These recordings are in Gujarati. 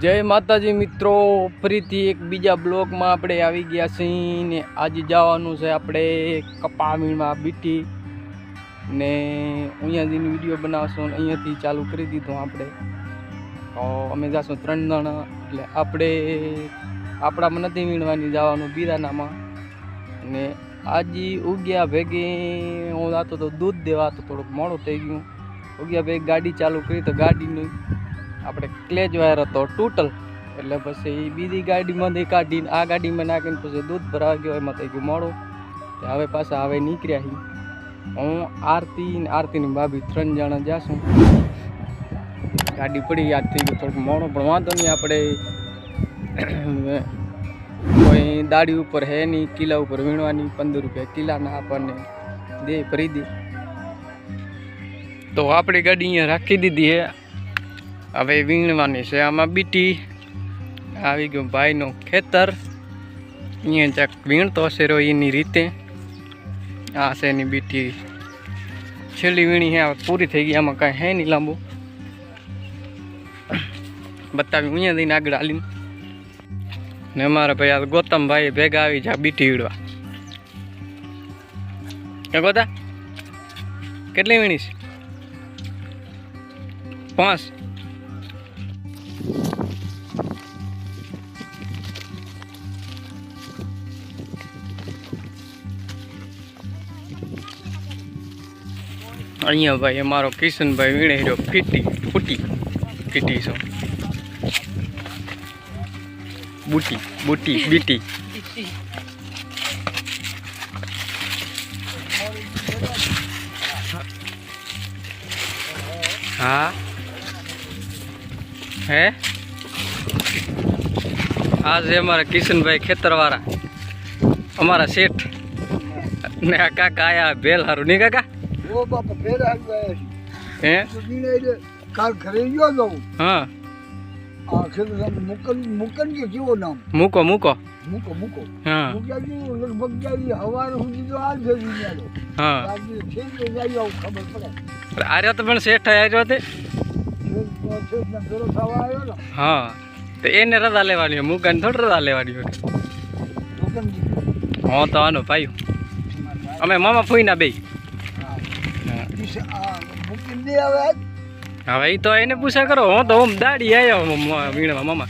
જય માતાજી મિત્રો, ફરીથી એક બીજા બ્લોગમાં આપણે આવી ગયા છીએ ને આજે જવાનું છે આપણે કપામીમાં બીટી ને અહીંયા જઈને વીડિયો બનાવશું અહીંયાથી ચાલુ કરી દીધું આપણે. અમે જાશું ત્રણ જણા, એટલે આપણે આપણામાં નથી વીણવાની જવાનું બીરાનામાં. ને આજે ઉગ્યા ભેગી, હું જાતો તો દૂધ દેવા તો થોડુંક મોડું થઈ ગયું. ઉગ્યા ભેગ ગાડી ચાલુ કરી તો ગાડીની આપણે ક્લેજ વાયર હતો ટોટલ એટલે પછી બીજી ગાડીમાંથી કાઢીને, આ ગાડીમાં નાખીને પછી દૂધ ભરાવા ગયો, એમાં થઈ ગયું મોડું. હવે પાછા હવે નીકળ્યા હી. હું આરતી આરતીની ભાભી ત્રણ જણા જાશું. ગાડી પડી, યાદ થઈ ગયું થોડુંક મોડું, પણ વાંધો નહીં, આપણે કોઈ દાડી ઉપર હે નહીં, કિલ્લા ઉપર વીણવાની, પંદર રૂપિયા કિલ્લાના આપણને દે, ભરી દે. તો આપણી ગાડી અહીંયા રાખી દીધી હે. હવે વીણવાની છે આમાં બીટી. આવી ગયું ભાઈનું ખેતર. અહીંયા જ્યાં વીણતો હશે રહ્યો એની રીતે. આ છે એની બીટી. છેલ્લી વીણી હે પૂરી થઈ ગઈ, આમાં કાંઈ હે નહીં લાંબુ. બતાવી અહીંયા દઈને આગળ હાલીને. ને અમારા ભાઈ આ ગૌતમભાઈ ભેગા આવી જા બીટી વીડવા કે ગોતા, કેટલી વીણીશ? પાંચ. અહીંયા ભાઈ અમારો કિશનભાઈ વીણે રહ્યો. ફીટી, ફૂટી. ફીટી છો. બુટી બુટી, બીટી. હા. હે? આ છે અમારા કિશનભાઈ ખેતરવાળા. અમારા શેઠ. ને આ કાકા આયા ભેલ હારું નહીં કાકા? ઓ બાપા ફેર આવી ગયા હે? છે એટલે કાલ ઘરે ગયો તો હા. આ ખેડૂત મુકન મુકન કે કેવો નામ? મૂકો મૂકો. મૂકો મૂકો. હા. મૂક્યા જીવો લગભગ જાવી હવાર સુધી તો આ જ જઈ હા. આજે છેલ્લે જાય આવું ખબર પડે. આર્યો તો પણ શેઠ આર્યો તે? આવ્યો હા. તો એને રજા લેવાની મૂકાને થોડી રજા લેવાની હોય. હા તો આનો ભાઈ અમે મામા ફૂઈના બે મૂકીને દે હવે. હવે એ તો એને પૂછા કરો હું તો ઓમ દાડી આવ્યો વીણવા મામા.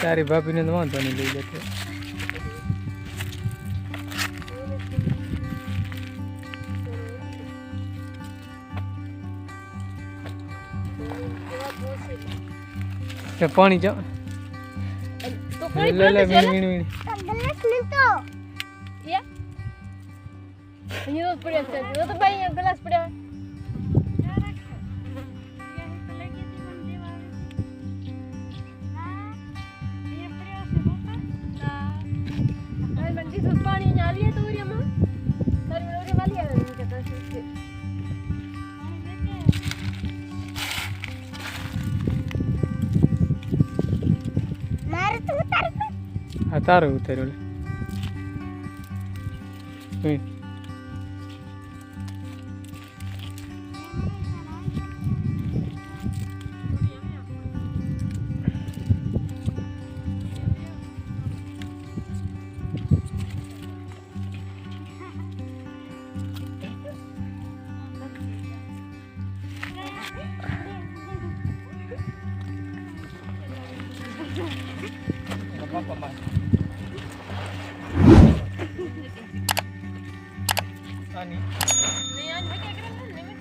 તારી ભાભીને તો વાંધો નહીં લઈ લેતો કે પાણી જાવ લે લે વીણ વીણ વીણ. અહીંયા તો પડ્યા છે તો ભાઈ અહીંયા ગ્લાસ પડ્યા તારી પાણી આવીએ તો ઉરિયામાં તારી આવે કહેતા હા તારું ઉતાર્યું લે વીણ આની નહીં, આ મેં ક્યાં કર્યા ને, મેં-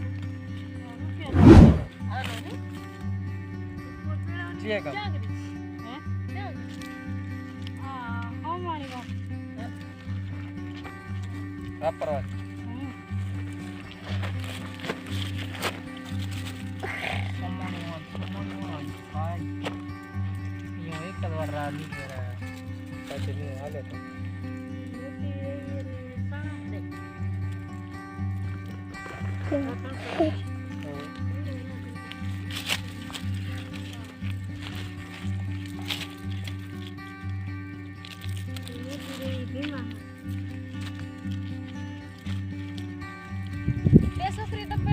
આનો પછી નહીં હાલે તો છોકરી તમે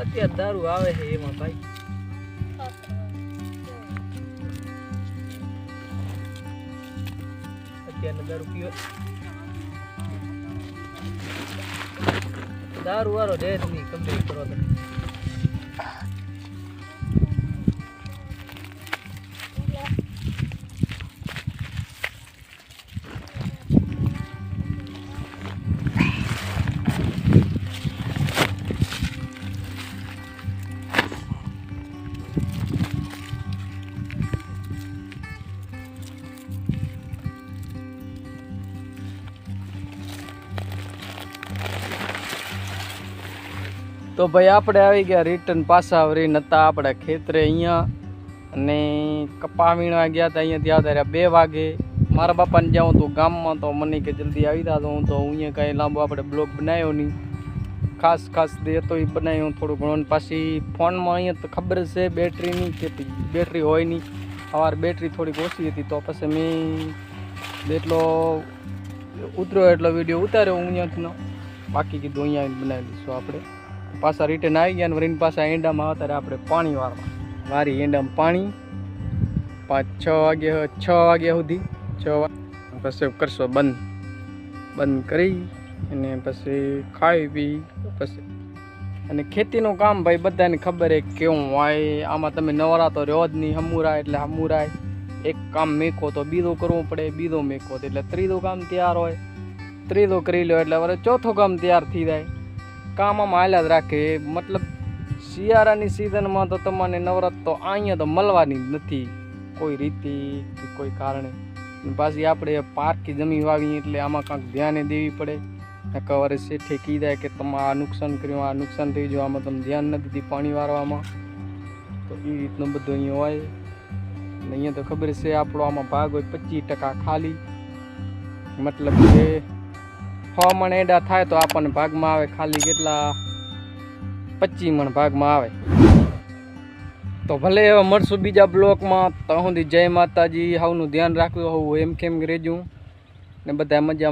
અત્યારે દારૂ આવે છે એમાં ભાઈ. અત્યારનો દારૂ પીવો. દારૂ વાળો ડેટ નહીં કમ્પ્લીટ કરો તમે તો ભાઈ આપણે આવી ગયા રિટર્ન પાછા વરીને હતા આપણા ખેતરે અહીંયા અને કપા વીણવા ગયા હતા, અહીંયાથી આવતા બે વાગે. મારા બાપાને જાઉં તો ગામમાં તો મને કે જલ્દી આવી તા તો હું તો અહીંયા કાંઈ લાંબો આપણે બ્લોગ બનાવ્યો નહીં. ખાસ ખાસ દે તો એ બનાવ્યો થોડું ઘણું. પાછી ફોનમાં અહીંયા તો ખબર છે બેટરીની કે બેટરી હોય નહીં અમારે બેટરી થોડીક ઓછી હતી તો પછી મેં એટલો ઉતર્યો એટલો વીડિયો ઉતાર્યો હું અહીંયાથી બાકી કીધું અહીંયા બનાવી દઈશું આપણે. પાછા રિટર્ન આવી ગયા ને વરીને પાછા એંડામાં અત્યારે આપણે પાણી વાળવા વારી એંડામાં પાણી. પાંચ છ વાગ્યા છ વાગ્યા સુધી, છ વાગે પછી કરશો, બંધ. બંધ કરી. અને પછી ખાઈ પી, પછી અને ખેતીનું કામ ભાઈ બધાને ખબર છે કેવું હોય, આમાં તમે નવરા તો રહ્યો જ નહીં, હમુરાય એટલે હમુરાય. એક કામ મેકો તો બીજું કરવું પડે, બીજો મેકો એટલે ત્રીજું કામ તૈયાર હોય. ત્રીજું કરી લો એટલે હવે ચોથું કામ તૈયાર થઈ જાય. કામ આમ હાલ્યા જ રાખે. મતલબ શિયાળાની સિઝનમાં તો તમને નવરત તો અહીંયા તો મળવાની જ નથી. કોઈ રીતિ કે કોઈ કારણે. પાછી આપણે પાર્કી જમીન વાવી એટલે આમાં કાંઈક ધ્યાને દેવી પડે. નકર છે ઠેકી જાય કે તમે આ નુકસાન કર્યું, આ નુકસાન થઈ ગયું, આમાં તમે ધ્યાન નથી દીધું પાણી વારવામાં. તો એ રીતનું બધું અહીંયા હોય. અને અહીંયા તો ખબર છે આપણો આમાં ભાગ હોય પચીસ ટકા ખાલી. મતલબ કે મણ એડા થાય તો આપણને ભાગમાં આવે ખાલી કેટલા? પચીસ મણ ભાગમાં આવે. તો ભલે હવે મળશું બીજા બ્લોકમાં. તો સુધી જય માતાજી, હવનું ધ્યાન રાખવું હોવું એમ કેમ રહેજો ને બધા મજામાં.